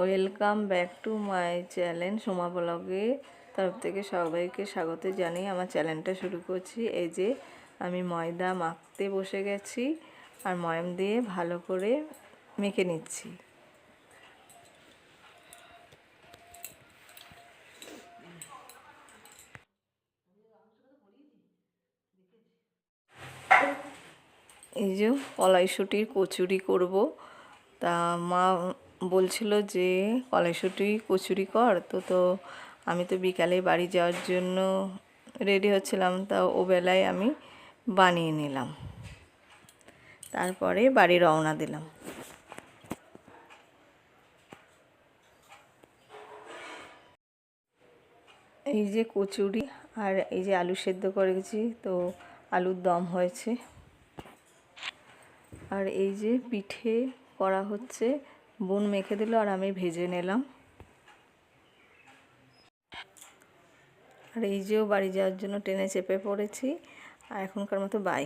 Welcome back to my channel Soma ব্লগে। তরফ থেকে সবাইকে স্বাগত জানিয়ে আমার চ্যানেলটা শুরু করছি। এই যে আমি ময়দা মাখতে বসে গেছি আর ময়াম দিয়ে ভালো করে মেখে নিচ্ছি। এই যে কলাইশুটির কচুরি করব। তা মা বলছিল যে কলাইশুটি কচুরি কর। তো তো আমি তো বিকালে বাড়ি যাওয়ার জন্য রেডি হচ্ছিলাম। তা ও বেলায় আমি বানিয়ে নিলাম। তারপরে বাড়ি রওনা দিলাম। এই যে কচুরি আর এই যে আলু সেদ্ধ করেছি তো আলুর দম হয়েছে। আর এই যে পিঠে করা হচ্ছে বোন মেখে দিল আর আমি ভেজে নিলাম। আর এই যেও বাড়ি যাওয়ার জন্য ট্রেনে চেপে পড়েছি, আর এখনকার মতো বাই